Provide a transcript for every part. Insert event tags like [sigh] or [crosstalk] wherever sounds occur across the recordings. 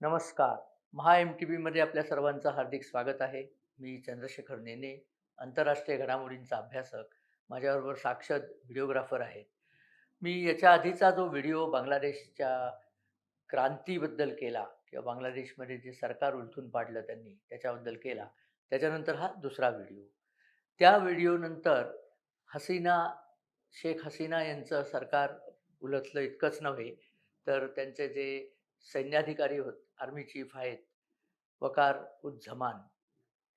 नमस्कार. महा M T व्हीमध्ये आपल्या सर्वांचं हार्दिक स्वागत आहे. मी चंद्रशेखर नेने आंतरराष्ट्रीय घडामोडींचा अभ्यासक. माझ्याबरोबर साक्षर व्हिडिओग्राफर आहेत मी याच्या आधीचा जो व्हिडिओ बांगलादेशच्या क्रांतीबद्दल केला किंवा बांगलादेशमध्ये जे सरकार उलथून पाडलं त्यांनी त्याच्याबद्दल केला त्याच्यानंतर हा दुसरा व्हिडिओ. त्या व्हिडिओनंतर हसीना शेख हसीना यांचं सरकार उलथलं इतकंच नव्हे तर त्यांचे जे सैन्याधिकारी होत आर्मी चीफ आहेत वकार उज्झमान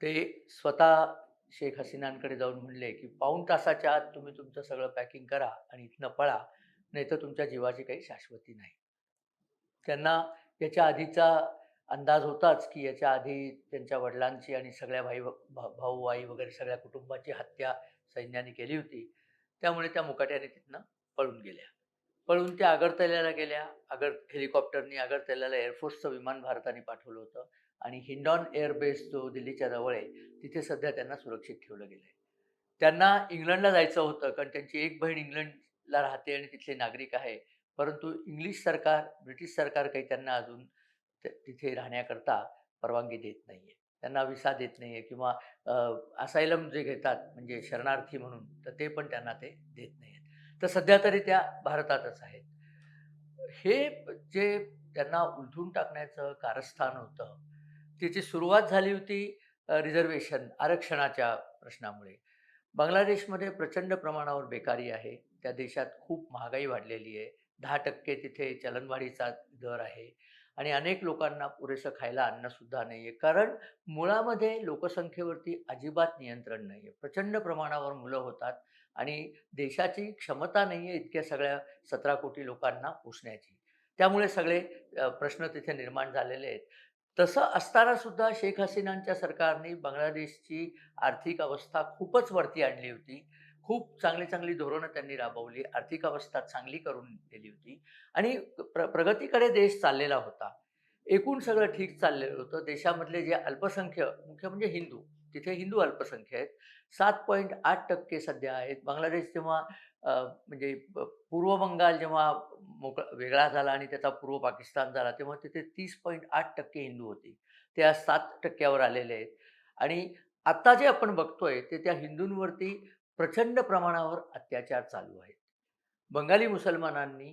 ते स्वतः शेख हसीनांकडे जाऊन म्हणले की पाऊण तासाच्या आत तुम्ही तुमचं सगळं पॅकिंग करा आणि इथनं पळा नाही तर तुमच्या जीवाची काही शाश्वती नाही. त्यांना याच्या आधीचा अंदाज होताच की याच्या आधी त्यांच्या वडिलांची आणि सगळ्या भाई भा- भाऊ आई वगैरे सगळ्या कुटुंबाची हत्या सैन्याने केली होती. त्यामुळे त्या मुकाट्याने तिथनं पळून गेल्या. पळून त्या आगरतल्याला गेल्या. अगर हेलिकॉप्टरनी आगरतल्याला एअरफोर्सचं विमान भारताने पाठवलं होतं. आणि हिंडॉन एअरबेस जो दिल्लीच्या जवळ आहे तिथे सध्या त्यांना सुरक्षित ठेवलं गेलं आहे त्यांना इंग्लंडला जायचं होतं कारण त्यांची एक बहीण इंग्लंडला राहते आणि तिथले नागरिक आहे. परंतु इंग्लिश सरकार ब्रिटिश सरकार काही त्यांना अजून त- तिथे राहण्याकरता परवानगी देत नाही आहे त्यांना विसा देत नाही आहे किंवा असायलम जे घेतात म्हणजे शरणार्थी म्हणून तर ते पण त्यांना ते देत नाही तर सध्या तरी त्या भारतातच आहेत. हे जे त्यांना उलथून टाकण्याचं कारस्थान होतं त्याची सुरुवात झाली होती रिझर्वेशन आरक्षणाच्या प्रश्नामुळे. बांगलादेशमध्ये प्रचंड प्रमाणावर बेकारी आहे. त्या देशात खूप महागाई वाढलेली आहे. दहा टक्के तिथे चलनवाढीचा दर आहे आणि अनेक लोकांना पुरेसं खायला अन्नसुद्धा नाही आहे कारण मुळामध्ये लोकसंख्येवरती अजिबात नियंत्रण नाही आहे प्रचंड प्रमाणावर मुलं होतात. आणि देशाची क्षमता नाही आहे इतक्या सगळ्या सतरा कोटी लोकांना पोचण्याची त्यामुळे सगळे प्रश्न तिथे निर्माण झालेले आहेत. तसं असताना सुद्धा शेख हसीनांच्या सरकारने बांगलादेशची आर्थिक अवस्था खूपच वरती आणली होती. खूप चांगली चांगली धोरणं त्यांनी राबवली आर्थिक अवस्था चांगली करून दिली होती आणि प्र प्रगतीकडे देश चाललेला होता. एकूण सगळं ठीक चाललेलं होतं. देशामधले जे अल्पसंख्य मुख्य म्हणजे हिंदू तिथे हिंदू अल्पसंख्य आहेत. सात पॉईंट आठ टक्के सध्या आहेत. बांगलादेश जेव्हा म्हणजे पूर्व बंगाल जेव्हा मोक वेगळा झाला आणि त्याचा पूर्व पाकिस्तान झाला तेव्हा तिथे तीस पॉईंट आठ टक्के हिंदू होते. ते आज सात टक्क्यावर आलेले आहेत. आणि आत्ता जे आपण बघतोय ते त्या हिंदूंवरती प्रचंड प्रमाणावर अत्याचार चालू आहेत. बंगाली मुसलमानांनी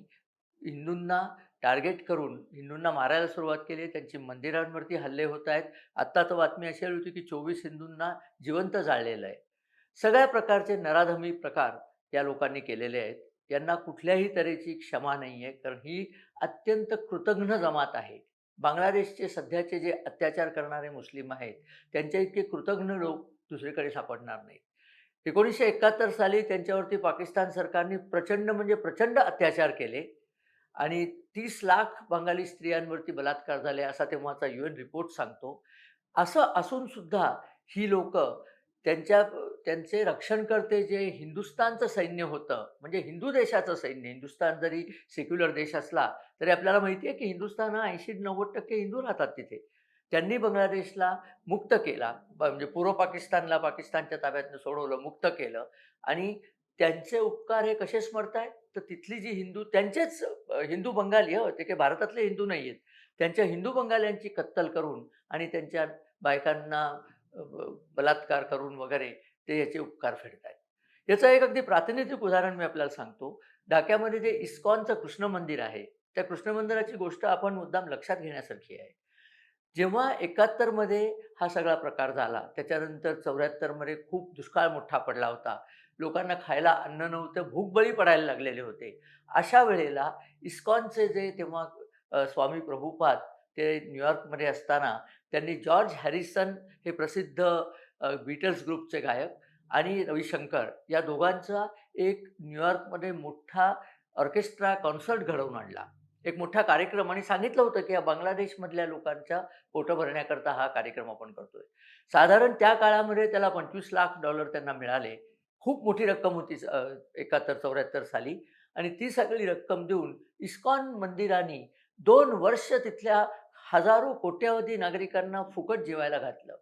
हिंदूंना टार्गेट करून हिंदूंना मारायला सुरुवात केली. आहे त्यांची मंदिरांवरती हल्ले होत आहेत. आत्ता तर बातमी अशी आली होती की चोवीस हिंदूंना जिवंत जाळलेलं आहे. सगळ्या प्रकारचे नराधमी प्रकार या लोकांनी केलेले आहेत. यांना कुठल्याही तऱ्हेची क्षमा नाही आहे. कारण ही अत्यंत कृतघ्न जमात आहे. बांगलादेशचे सध्याचे जे अत्याचार करणारे मुस्लिम आहेत त्यांच्या इतके कृतघ्न लोक दुसरीकडे सापडणार नाहीत. एकोणीसशे एकाहत्तर साली त्यांच्यावरती पाकिस्तान सरकारने प्रचंड म्हणजे प्रचंड अत्याचार केले. आणि तीस लाख बंगाली स्त्रियांवरती बलात्कार झाले असा तेव्हाचा यू एन रिपोर्ट सांगतो. असं असून सुद्धा ही लोक त्यांच्या त्यांचे रक्षणकर्ते जे हिंदुस्थानचं सैन्य होतं म्हणजे हिंदू देशाचं सैन्य हिंदुस्थान जरी सेक्युलर देश असला तरी आपल्याला माहिती आहे की हिंदुस्थान हा ऐंशी नव्वद टक्के हिंदू राहतात तिथे. त्यांनी बांगलादेशला मुक्त केला म्हणजे पूर्व पाकिस्तानला पाकिस्तानच्या ताब्यातनं सोडवलं मुक्त केलं. आणि त्यांचे उपकार हे कसे स्मरतायत? तर तिथली जी हिंदू त्यांचेच हिंदू बंगाली हो ते काही भारतातले हिंदू नाही आहेत त्यांच्या हिंदू बंगाल्यांची कत्तल करून आणि त्यांच्या बायकांना बलात्कार करून वगैरे ते याचे उपकार फेडत आहेत याचं एक अगदी प्रातिनिधिक उदाहरण मी आपल्याला सांगतो. ढाक्यामध्ये जे इस्कॉनचं कृष्ण मंदिर आहे त्या कृष्ण मंदिराची गोष्ट आपण मुद्दाम लक्षात घेण्यासारखी आहे. जेव्हा एकाहत्तरमध्ये हा सगळा प्रकार झाला त्याच्यानंतर चौऱ्याहत्तरमध्ये खूप दुष्काळ मोठा पडला होता. लोकांना खायला अन्न नव्हतं भूकबळी पडायला लागलेले होते. अशा वेळेला इस्कॉनचे जे तेव्हा स्वामी प्रभुपाद ते न्यूयॉर्कमध्ये असताना त्यांनी जॉर्ज हॅरिसन हे प्रसिद्ध बीटल्स ग्रुपचे गायक आणि रविशंकर या दोघांचा एक न्यूयॉर्कमध्ये मोठा ऑर्केस्ट्रा कॉन्सर्ट घडवून आणला. एक मोठा कार्यक्रम आणि सांगितलं होतं की या बांगलादेशमधल्या लोकांच्या पोटं भरण्याकरता हा कार्यक्रम आपण करतोय. साधारण त्या काळामध्ये त्याला पंचवीस लाख डॉलर त्यांना मिळाले. खूप मोठी रक्कम होती एकाहत्तर चौऱ्याहत्तर साली. आणि ती सगळी रक्कम देऊन इस्कॉन मंदिराने दोन वर्ष तिथल्या हजारो कोट्यावधी नागरिकांना फुकट जेवायला घातलं.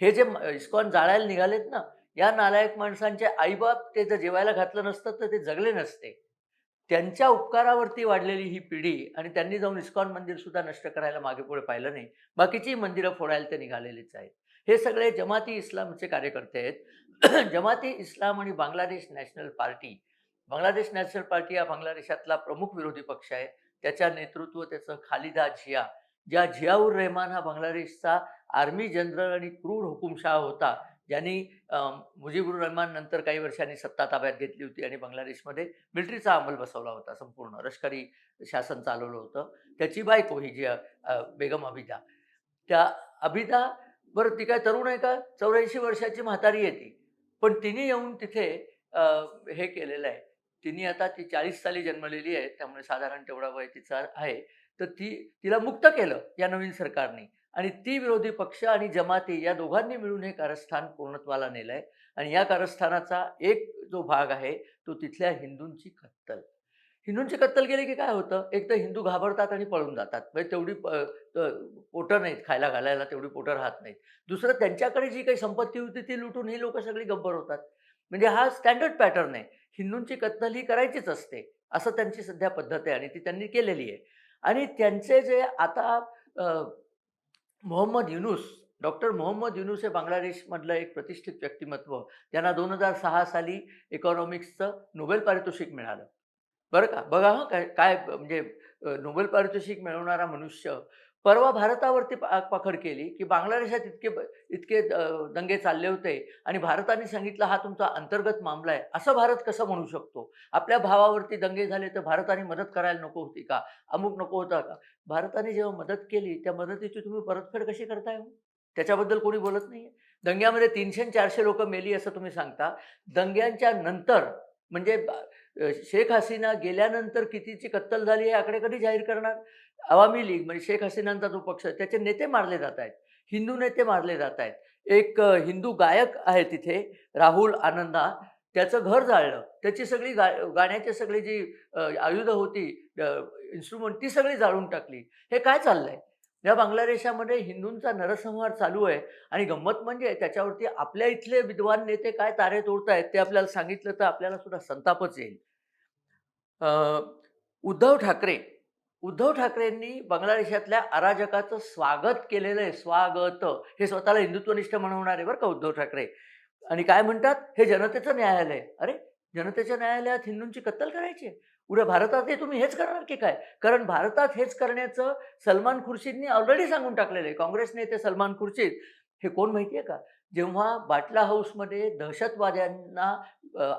हे जे इस्कॉन जाळायला निघालेत ना या नालायक माणसांचे आईबाप ते जर जेवायला घातलं नसतं तर ते जगले नसते. त्यांच्या उपकारावरती वाढलेली ही पिढी आणि त्यांनी जाऊन इस्कॉन मंदिर सुद्धा नष्ट करायला मागे पुढे पाहिलं नाही. बाकीची मंदिरं फोडायला ते निघालेलीच आहेत. हे सगळे जमाती इस्लामचे कार्यकर्ते आहेत. [coughs] जमाती इस्लाम आणि Bangladesh national party Bangladesh national party हा बांगलादेशातला प्रमुख विरोधी पक्ष आहे. त्याच्या नेतृत्व त्याचं खालिदा झिया ज्या झियाउर रहमान हा बांगलादेशचा आर्मी जनरल आणि क्रूर हुकुमशाह होता. ज्यांनी मुजीबुर रहमान नंतर काही वर्षांनी सत्ता ताब्यात घेतली होती आणि बांगलादेशमध्ये मिलिटरीचा अंमल बसवला होता संपूर्ण. लष्करी शासन चालवलं होतं. त्याची बायको ही जी बेगम अभिदा. त्या अभिदा बरं ती काय तरुण आहे का? चौऱ्याऐंशी वर्षाची म्हातारी आहे ती. पण तिने येऊन तिथे हे केलेलं आहे. तिने आता ती चाळीस साली जन्मलेली आहे त्यामुळे साधारण तेवढा वय तिचा आहे. तर ती तिला मुक्त केलं या नवीन सरकारने. आणि ती विरोधी पक्ष आणि जमाती या दोघांनी मिळून हे कारस्थान पूर्णत्वाला नेलं आहे आणि या कारस्थानाचा एक जो भाग आहे तो तिथल्या हिंदूंची कत्तल. हिंदूंची कत्तल केली की काय होतं? एक तर हिंदू घाबरतात आणि पळून जातात. म्हणजे तेवढी पोटं नाहीत खायला घालायला तेवढी पोटं राहत नाहीत. दुसरं त्यांच्याकडे जी काही संपत्ती होती ती लुटून ही लोक सगळी गब्बर होतात. म्हणजे हा स्टँडर्ड पॅटर्न आहे. हिंदूंची कत्तल ही करायचीच असते. असं त्यांची सध्या पद्धत आहे आणि ती त्यांनी केलेली आहे. आणि त्यांचे जे आता मोहम्मद युनुस डॉक्टर मोहम्मद युनुस हे बांगलादेशमधलं एक प्रतिष्ठित व्यक्तिमत्व. त्यांना दोन हजार सहा साली इकॉनॉमिक्सचं नोबेल पारितोषिक मिळालं. बरं का? बघा हं काय काय म्हणजे नोबेल पारितोषिक मिळवणारा मनुष्य परवा भारतावरती पा- पाखड केली की बांगलादेशात इतके इतके दंगे चालले होते आणि भारताने सांगितलं हा तुमचा अंतर्गत मामला आहे. असं भारत कसं म्हणू शकतो? आपल्या भावावरती दंगे झाले तर भारताने मदत करायला नको होती का? अमुक नको होता का? भारताने जेव्हा मदत केली त्या मदतीची तुम्ही परतफेड कशी करताय हो? त्याच्याबद्दल कोणी बोलत नाही दंग्यामध्ये तीनशे चारशे लोक मेली असं तुम्ही सांगता. दंग्यांच्या नंतर म्हणजे शेख हसीना गेल्यानंतर कितीची कत्तल झाली हे आकडे कधी जाहीर करणार? अवामी लीग म्हणजे शेख हसीनांचा जो पक्ष आहे त्याचे नेते मारले जात आहेत. हिंदू नेते मारले जात आहेत. एक हिंदू गायक आहे तिथे राहुल आनंदा. त्याचं घर जाळलं. त्याची सगळी गा गाण्याची सगळी जी आयुधं होती इन्स्ट्रुमेंट ती सगळी जाळून टाकली. हे काय चाललंय? या बांगलादेशामध्ये हिंदूंचा नरसंहार चालू आहे आणि गंमत म्हणजे त्याच्यावरती आपल्या इथले विद्वान नेते काय तारे तोडतायत ते आपल्याला सांगितलं तर आपल्याला सुद्धा संतापच येईल. उद्धव ठाकरे उद्धव ठाकरेंनी बांगलादेशातल्या अराजकाचं स्वागत केलेलं आहे स्वागत. हे स्वतःला हिंदुत्वनिष्ठ म्हणवणारे बरं का उद्धव ठाकरे. आणि काय म्हणतात? हे जनतेचं न्यायालय. अरे जनतेच्या न्यायालयात हिंदूंची कत्तल करायची आहे? उद्या भारतात हे तुम्ही हेच करणार की काय? कारण भारतात हेच करण्याचं सलमान खुर्शीदनी ऑलरेडी सांगून टाकलेलं आहे. काँग्रेस नेते सलमान खुर्शीद हे कोण माहिती आहे का? जेव्हा बाटला हाऊसमध्ये दहशतवाद्यांना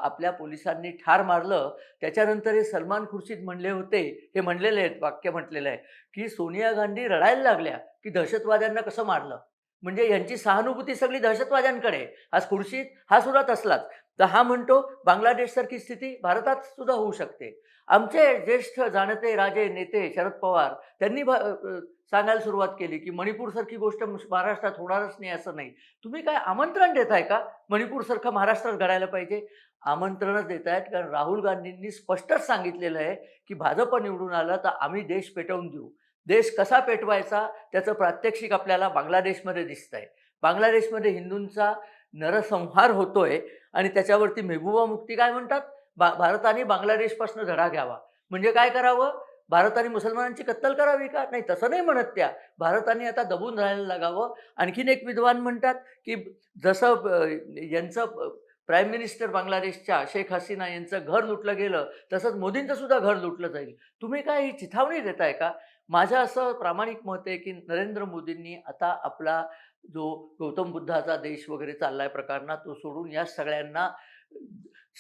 आपल्या पोलिसांनी ठार मारलं त्याच्यानंतर हे सलमान खुर्शीद म्हणले होते हे म्हणलेले आहेत वाक्य म्हटलेलं आहे की सोनिया गांधी रडायला लागल्या की दहशतवाद्यांना कसं मारलं? म्हणजे यांची सहानुभूती सगळी दहशतवाद्यांकडे आज खुर्शीद हा सुद्धा तसलाच. तर हा म्हणतो बांगलादेशसारखी स्थिती भारतात सुद्धा होऊ शकते. आमचे ज्येष्ठ जाणते राजे नेते शरद पवार त्यांनी भा- सांगायला सुरुवात केली की मणिपूरसारखी गोष्ट महाराष्ट्रात होणारच नाही असं नाही. तुम्ही काय आमंत्रण देताय का? मणिपूरसारखं महाराष्ट्रात घडायला पाहिजे? आमंत्रणच देत आहेत कारण राहुल गांधींनी स्पष्टच सांगितलेलं आहे की भाजप निवडून आलं तर आम्ही देश पेटवून देऊ. देश कसा पेटवायचा? त्याचं प्रात्यक्षिक आपल्याला बांगलादेशमध्ये दिसत आहे बांगलादेशमध्ये हिंदूंचा नरसंहार होतोय आणि त्याच्यावरती मेहबूबा मुक्ती काय म्हणतात? बा भारताने बांगलादेशपासून धडा घ्यावा. म्हणजे काय करावं? भारताने मुसलमानांची कत्तल करावी का? नाही तसं नाही म्हणत त्या. भारताने आता दबून राहायला लागावं. आणखीन एक विद्वान म्हणतात की जसं यांचं प्राईम मिनिस्टर बांगलादेशच्या शेख हसीना यांचं घर लुटलं गेलं तसंच मोदींचं सुद्धा घर लुटलं जाईल. तुम्ही काय ही चिथावणी देताय का? माझं असं प्रामाणिक मत आहे की नरेंद्र मोदींनी आता आपला जो गौतम बुद्धाचा देश वगैरे चाललाय प्रकारना तो सोडून या सगळ्यांना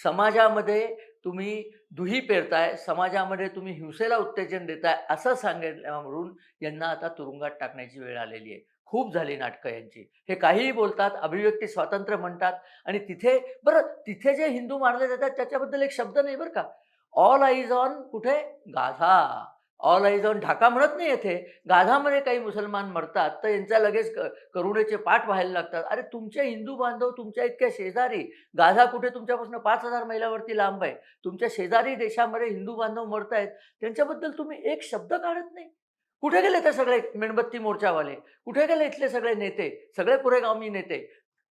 समाजामध्ये तुम्ही दुही पेरताय समाजामध्ये तुम्ही हिंसेला उत्तेजन देताय असं सांगितल्यावरून यांना आता तुरुंगात टाकण्याची वेळ आलेली आहे. खूप झाली नाटकं यांची. हे काहीही बोलतात अभिव्यक्ती स्वातंत्र्य म्हणतात आणि तिथे बरं तिथे जे हिंदू मारले जातात त्याच्याबद्दल एक शब्द नाही बरं का? ऑल आईज ऑन कुठे? गाझा. ऑल आय जाऊन ढाका म्हणत नाही येथे. गाझामध्ये काही मुसलमान मरतात तर यांचा लगेच करुणेचे पाठ व्हायला लागतात. अरे तुमचे हिंदू बांधव तुमच्या इतक्या शेजारी. गाझा कुठे तुमच्यापासून पाच हजार मैलावरती लांब आहे? तुमच्या शेजारी देशामध्ये हिंदू बांधव मरत आहेत त्यांच्याबद्दल तुम्ही एक शब्द काढत नाही. कुठे गेले ते सगळे मेणबत्ती मोर्चावाले? कुठे गेले इथले सगळे नेते? सगळे पुरेगामी नेते?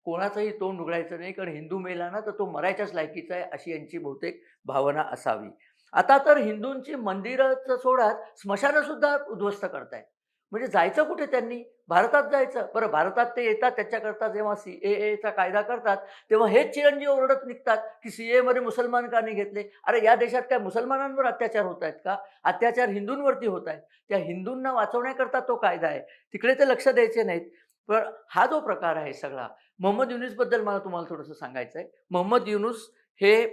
कोणाचंही तोंड उघडायचं नाही कारण हिंदू मेला ना तर तो मरायच्याच लायकीचा आहे अशी यांची बहुतेक भावना असावी. आता तर हिंदूंची मंदिरं सोडा स्मशानं सुद्धा उद्ध्वस्त करतायत. म्हणजे जायचं कुठे त्यांनी? भारतात जायचं. बरं भारतात ते येतात त्याच्याकरता जेव्हा सी ए एचा कायदा करतात तेव्हा हेच चिरंजीव ओरडत निघतात की सी एमध्ये मुसलमान का नाही घेतले? अरे या देशात काय मुसलमानांवर अत्याचार होत आहेत का? अत्याचार हिंदूंवरती होत आहेत. त्या हिंदूंना वाचवण्याकरता तो कायदा आहे. तिकडे ते लक्ष द्यायचे नाहीत. पण हा जो प्रकार आहे सगळा मोहम्मद युनुसबद्दल मला तुम्हाला थोडंसं सांगायचं आहे मोहम्मद युनुस हे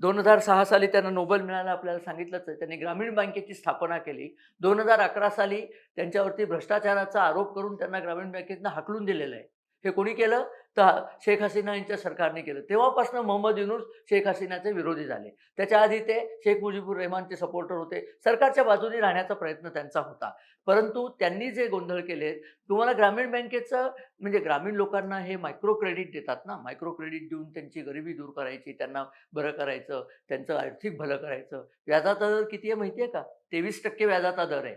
दोन हजार सहा साली त्यांना नोबेल मिळालं आपल्याला सांगितलंच आहे त्यांनी ग्रामीण बँकेची स्थापना केली. दोन हजार अकरा साली त्यांच्यावरती भ्रष्टाचाराचा आरोप करून त्यांना ग्रामीण बँकेतनं हाकलून दिलेलं आहे. हे कोणी केलं? तर शेख हसीना यांच्या सरकारने केलं. तेव्हापासून मोहम्मद युनुस शेख हसीनाचे विरोधी झाले. त्याच्या आधी ते शेख मुजीबुर रहमानचे सपोर्टर होते. सरकारच्या बाजूने राहण्याचा प्रयत्न त्यांचा होता. परंतु त्यांनी जे गोंधळ केले तुम्हाला ग्रामीण बँकेचं म्हणजे ग्रामीण लोकांना हे मायक्रो क्रेडिट देतात ना? मायक्रो क्रेडिट देऊन त्यांची गरिबी दूर करायची त्यांना बरं करायचं त्यांचं आर्थिक भलं करायचं. व्याजाचा दर किती आहे माहिती आहे का? तेवीस टक्के व्याजाचा दर आहे.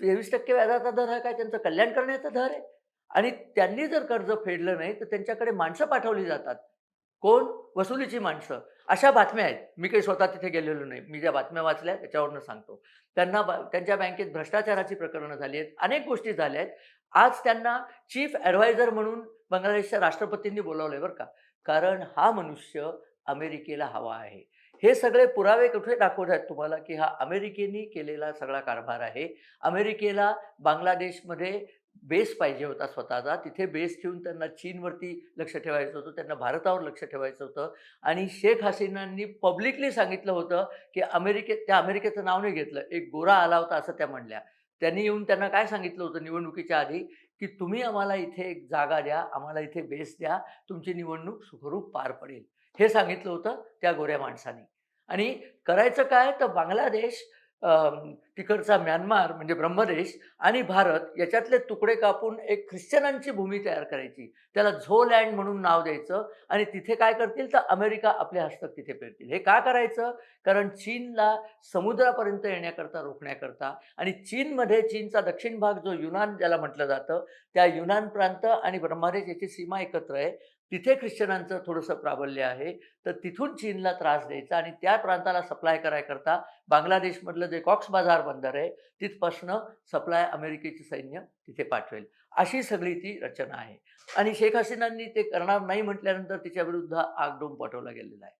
तेवीस टक्के व्याजाचा दर हा काय? त्यांचं कल्याण करण्याचा दर आहे? आणि त्यांनी जर कर्ज फेडलं नाही तर त्यांच्याकडे माणसं पाठवली जातात. कोण? वसुलीची माणसं. अशा बातम्या आहेत. मी काही स्वतः तिथे गेलेलो नाही. मी ज्या बातम्या वाचल्या त्याच्यावरनं सांगतो. त्यांना बा त्यांच्या बँकेत भ्रष्टाचाराची प्रकरणं झाली आहेत. अनेक गोष्टी झाल्या आहेत. आज त्यांना चीफ ॲडवायझर म्हणून बांगलादेशच्या राष्ट्रपतींनी बोलावलं आहे बरं का. कारण हा मनुष्य अमेरिकेला हवा आहे. हे सगळे पुरावे कुठे दाखवत आहेत तुम्हाला? की हा अमेरिकेने केलेला सगळा कारभार आहे. अमेरिकेला बांगलादेशमध्ये बेस पाहिजे होता स्वतःचा. तिथे बेस ठेवून त्यांना चीनवरती लक्ष ठेवायचं होतं त्यांना भारतावर लक्ष ठेवायचं होतं. आणि शेख हसीनांनी पब्लिकली सांगितलं होतं की अमेरिकेत त्या अमेरिकेचं नाव नाही घेतलं एक गोरा आला होता असं त्या म्हणल्या. त्यांनी येऊन त्यांना काय सांगितलं होतं निवडणुकीच्या आधी? की तुम्ही आम्हाला इथे एक जागा द्या आम्हाला इथे बेस द्या तुमची निवडणूक सुखरूप पार पडेल. हे सांगितलं होतं त्या गोऱ्या माणसाने. आणि करायचं काय? तर बांगलादेश तिकडचा म्यानमार म्हणजे ब्रह्मदेश आणि भारत याच्यातले तुकडे कापून एक ख्रिश्चनांची भूमी तयार करायची. त्याला झो लँड म्हणून नाव द्यायचं आणि तिथे काय करतील तर अमेरिका आपले हस्तक तिथे पेरतील. हे का करायचं? कारण चीनला समुद्रापर्यंत येण्याकरता रोखण्याकरता आणि चीनमध्ये चीनचा दक्षिण भाग जो युनान ज्याला म्हटलं जातं त्या युनान प्रांत आणि ब्रह्मदेश याची सीमा एकत्र आहे. तिथे ख्रिश्चनांचं थोडंसं प्राबल्य आहे. तर तिथून चीनला त्रास द्यायचा आणि त्या प्रांताला सप्लाय करायकरता बांगलादेशमधलं जे कॉक्स बाजार बंदर आहे तिथपासनं सप्लाय अमेरिकेची सैन्य तिथे पाठवेल. अशी सगळी ती रचना आहे. आणि शेख हसीनांनी ते करणार नाही म्हटल्यानंतर तिच्याविरुद्ध आगडोम पाठवला गेलेला आहे.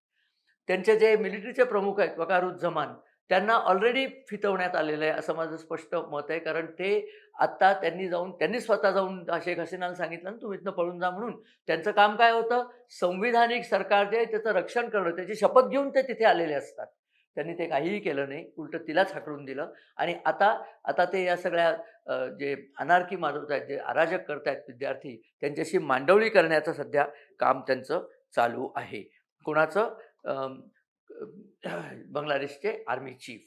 त्यांचे जे मिलिटरीचे प्रमुख आहेत वकारुज्जमान त्यांना ऑलरेडी फितवण्यात आलेलं आहे असं माझं स्पष्ट मत आहे. कारण ते आत्ता त्यांनी जाऊन त्यांनी स्वतः जाऊन शेख हसीनाला सांगितलं ना तुम्ही इथनं पळून जा म्हणून. त्यांचं काम काय होतं? संविधानिक सरकार जे आहे त्याचं रक्षण करणं त्याची शपथ घेऊन ते तिथे आलेले असतात. त्यांनी ते काहीही केलं नाही उलटं तिलाच हाकडून दिलं. आणि आता आता ते या सगळ्या जे अनारकी माजवत आहेत जे अराजक करतायत विद्यार्थी त्यांच्याशी मांडवळी करण्याचं सध्या काम त्यांचं चालू आहे. कोणाचं? बांगलादेशचे आर्मी चीफ.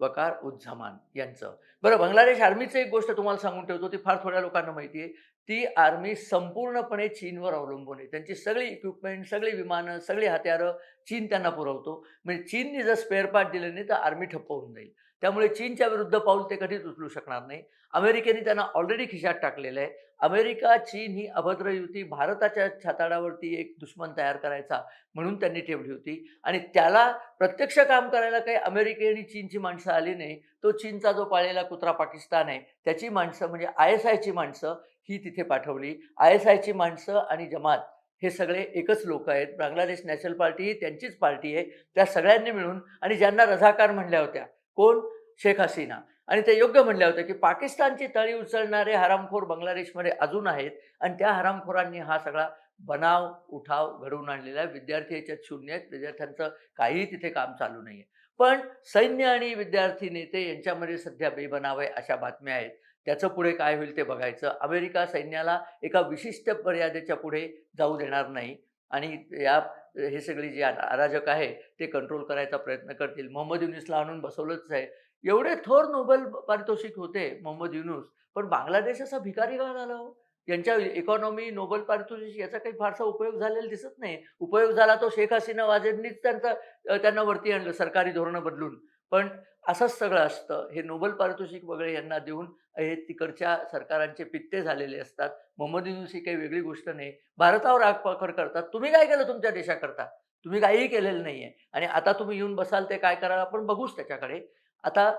वकार उज्झमान यांचं. बरं बांगलादेश आर्मीचं एक गोष्ट तुम्हाला सांगून ठेवतो ती फार थोड्या लोकांना माहिती आहे. ती आर्मी संपूर्णपणे चीनवर अवलंबून आहे. त्यांची सगळी इक्विपमेंट सगळी विमानं सगळी हत्यारं चीन त्यांना पुरवतो. म्हणजे चीनने जर स्पेअर पार्ट दिले नाही तर आर्मी ठप्प होऊन जाईल. त्यामुळे चीनच्या विरुद्ध पाऊल ते कधीच उचलू शकणार नाही. अमेरिकेने त्यांना ऑलरेडी खिशात टाकलेलं आहे. अमेरिका चीन ही अभद्र युती भारताच्या छाताडावरती एक दुश्मन तयार करायचा म्हणून त्यांनी ठेवली होती. आणि त्याला प्रत्यक्ष काम करायला काही अमेरिके आणि चीनची माणसं आली नाही. तो चीनचा जो पाळलेला कुत्रा पाकिस्तान आहे त्याची माणसं म्हणजे आय एस आयची माणसं ही तिथे पाठवली. आय एस आयची माणसं आणि जमात हे सगळे एकच लोक आहेत. बांगलादेश नॅशनल पार्टी ही त्यांचीच पार्टी आहे. त्या सगळ्यांनी मिळून आणि ज्यांना रझाकार म्हणल्या होत्या कोण? शेख हसीना. आणि ते योग्य म्हणल्या होत्या की पाकिस्तानची तळी उचलणारे हरामखोर बांगलादेशमध्ये अजून आहेत आणि त्या हरामखोरांनी हा सगळा बनाव उठाव घडवून आणलेला आहे. विद्यार्थी याच्यात शून्य आहेत. विद्यार्थ्यांचं काहीही तिथे काम चालू नाही आहे. पण सैन्य आणि विद्यार्थी नेते यांच्यामध्ये सध्या बेबनाव आहे अशा बातम्या आहेत. त्याचं पुढे काय होईल ते बघायचं. अमेरिका सैन्याला एका विशिष्ट मर्यादेच्या पुढे जाऊ देणार नाही आणि या हे सगळी जी अराजक आहे ते कंट्रोल करायचा प्रयत्न करतील. मोहम्मद युनिसला आणून बसवलंच आहे. एवढे थोर नोबेल पारितोषिक होते मोहम्मद युनुस पण बांगलादेश असा भिकारी का झाला हो? यांच्या इकॉनॉमी नोबेल पारितोषिक याचा काही फारसा उपयोग झालेला दिसत नाही. उपयोग झाला तो शेख हसीना वाजेंनीच त्यांचा त्यांना वरती आणलं सरकारी धोरणं बदलून. पण असंच सगळं असतं. हे नोबेल पारितोषिक वगैरे यांना देऊन हे तिकडच्या सरकारांचे पित्ते झालेले असतात. मोहम्मद युनुस ही काही वेगळी गोष्ट नाही. भारतावर आग करतात. तुम्ही काय केलं तुमच्या देशाकरता? तुम्ही काहीही केलेलं नाही आहे आणि आता तुम्ही येऊन बसाल ते काय कराल? आपण बघूच त्याच्याकडे. आता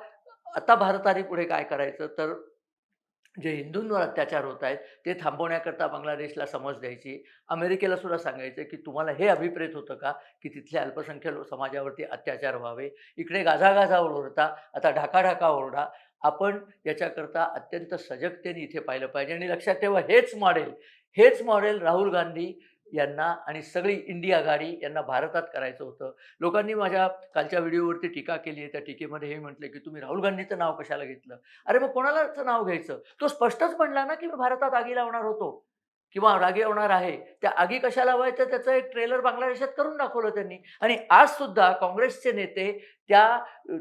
आता भारताने पुढे काय करायचं? तर जे हिंदूंवर अत्याचार होत आहेत ते थांबवण्याकरता बांगलादेशला समज द्यायची. अमेरिकेला सुद्धा सांगायचं की तुम्हाला हे अभिप्रेत होतं का की तिथल्या अल्पसंख्याक लोक समाजावरती अत्याचार व्हावे? इकडे गाजागाजा ओरडता आता ढाका ढाका ओरडा. आपण याच्याकरता अत्यंत सजगतेने इथे पाहिलं पाहिजे आणि लक्षात ठेवा हेच मॉडेल हेच मॉडेल राहुल गांधी यांना आणि सगळी इंडिया आघाडी यांना भारतात करायचं होतं. लोकांनी माझ्या कालच्या व्हिडिओवरती टीका केली आहे. त्या टीकेमध्ये हे म्हटलं की तुम्ही राहुल गांधीचं नाव कशाला घेतलं? अरे मग कोणालाच नाव घ्यायचं? तो स्पष्टच म्हणला ना की मी भारतात आगी लावणार होतो किंवा रागी लावणार आहे. त्या आगी कशा लावायचं त्याचं एक ट्रेलर बांगलादेशात करून दाखवलं त्यांनी. आणि आज सुद्धा काँग्रेसचे नेते त्या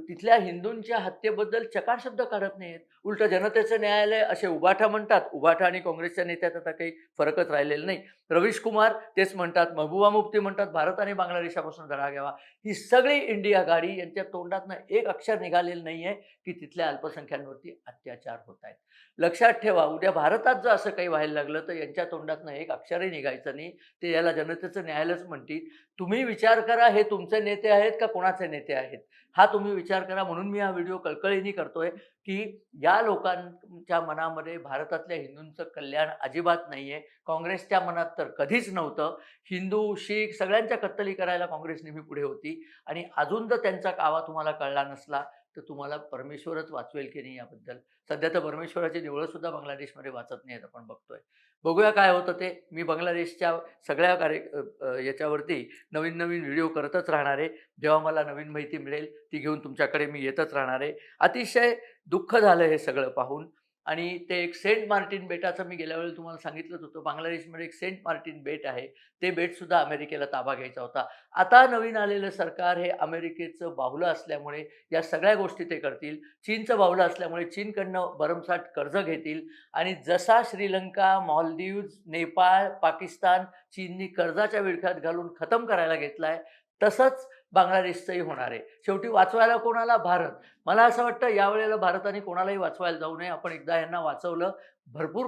तिथल्या हिंदूंच्या हत्येबद्दल चकार शब्द काढत नाहीत. उलट जनतेचं न्यायालय असे उबाठा म्हणतात. उबाठा आणि काँग्रेसच्या नेत्यात आता काही फरकच राहिलेला नाही. रवीश कुमार तेच म्हणतात. महबूबा मुफ्ती म्हणतात. भारत आणि बांगलादेशापासून धडा घ्यावा. ही सगळी इंडिया गाडी यांच्या तोंडातनं एक अक्षर निघालेलं नाही आहे की तिथल्या अल्पसंख्यांवरती अत्याचार होत आहेत लक्षात ठेवा उद्या भारतात जर असं काही व्हायला लागलं तर यांच्या तोंडातनं एक अक्षरही निघायचं नाही. ते याला जनतेचं न्यायालयच म्हणतील. तुम्ही विचार करा हे तुमचे नेते आहेत का कोणाचे नेते आहेत? हा तुम्ही विचार करा म्हणून मी हा व्हिडिओ कळकळीने करतोय की या लोकांच्या मनामध्ये भारतातल्या हिंदूंचं कल्याण अजिबात नाही आहे काँग्रेसच्या मनात तर कधीच नव्हतं. हिंदू शीख सगळ्यांच्या कत्तली करायला काँग्रेस नेहमी पुढे होती. आणि अजून जर त्यांचा कावा तुम्हाला कळला नसला तर तुम्हाला परमेश्वरच वाचवेल की नाही याबद्दल? सध्या तर परमेश्वराची देवळं सुद्धा बांगलादेशमध्ये वाचत नाहीत आपण बघतोय. बघूया काय होतं ते. मी बांगलादेशच्या सगळ्या कार्य याच्यावरती नवीन नवीन व्हिडिओ करतच राहणार आहे. जेव्हा मला नवीन माहिती मिळेल ती घेऊन तुमच्याकडे मी येतच राहणार आहे. अतिशय दुःख झालं हे सगळं पाहून. आणि ते एक सेंट मार्टिन बेटाचं मी गेल्या वेळी तुम्हाला सांगितलंच होतं. बांगलादेशमध्ये एक सेंट मार्टिन बेट आहे. ते बेटसुद्धा अमेरिकेला ताबा घ्यायचा होता. आता नवीन आलेलं सरकार हे अमेरिकेचं बाहुलं असल्यामुळे या सगळ्या गोष्टी ते करतील. चीनचं बाहुलं असल्यामुळे चीनकडनं भरमसाठ कर्ज घेतील. आणि जसा श्रीलंका मॉलदीव्ज नेपाळ पाकिस्तान चीननी कर्जाच्या विळख्यात घालून खतम करायला घेतला आहे तसंच बांगलादेशचंही होणार आहे. शेवटी वाचवायला कोणाला? भारत. मला असं वाटतं यावेळेला भारताने कोणालाही वाचवायला जाऊ नये. आपण एकदा यांना वाचवलं भरपूर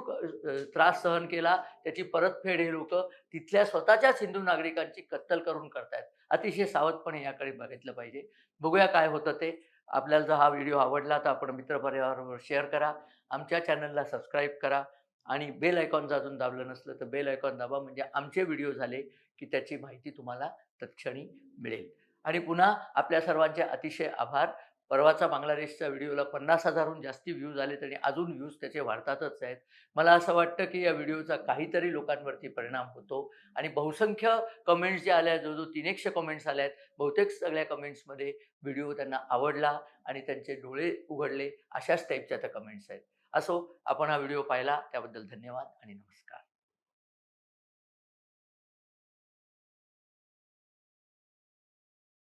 त्रास सहन केला त्याची परतफेड हे लोक तिथल्या स्वतःच्याच हिंदू नागरिकांची कत्तल करून करतायत. अतिशय सावधपणे याकडे बघितलं पाहिजे. बघूया काय होतं ते. आपल्याला जर हा व्हिडिओ आवडला तर आपण मित्रपरिवारावर शेअर करा. आमच्या चॅनलला सबस्क्राईब करा आणि बेल आयकॉन जर अजून दाबलं नसलं तर बेल आयकॉन दाबा. म्हणजे आमचे व्हिडिओ झाले की त्याची माहिती तुम्हाला तत्क्षणी मिळेल. आणि पुन्हा आपल्या सर्वांचे अतिशय आभार. परवाचा बांगलादेशच्या व्हिडिओला पन्नास हजारहून जास्ती व्ह्यूज आले तरी अजून व्ह्यूज त्याचे वाढतातच आहेत. मला असं वाटतं की या व्हिडिओचा काहीतरी लोकांवरती परिणाम होतो. आणि बहुसंख्य कमेंट्स जे आल्या जो तीन एकशे कमेंट्स आल्या आहेत बहुतेक सगळ्या कमेंट्समध्ये व्हिडिओ त्यांना आवडला आणि त्यांचे डोळे उघडले अशाच टाईपच्या त्या कमेंट्स आहेत. असो आपण हा व्हिडिओ पाहिला त्याबद्दल धन्यवाद आणि नमस्कार.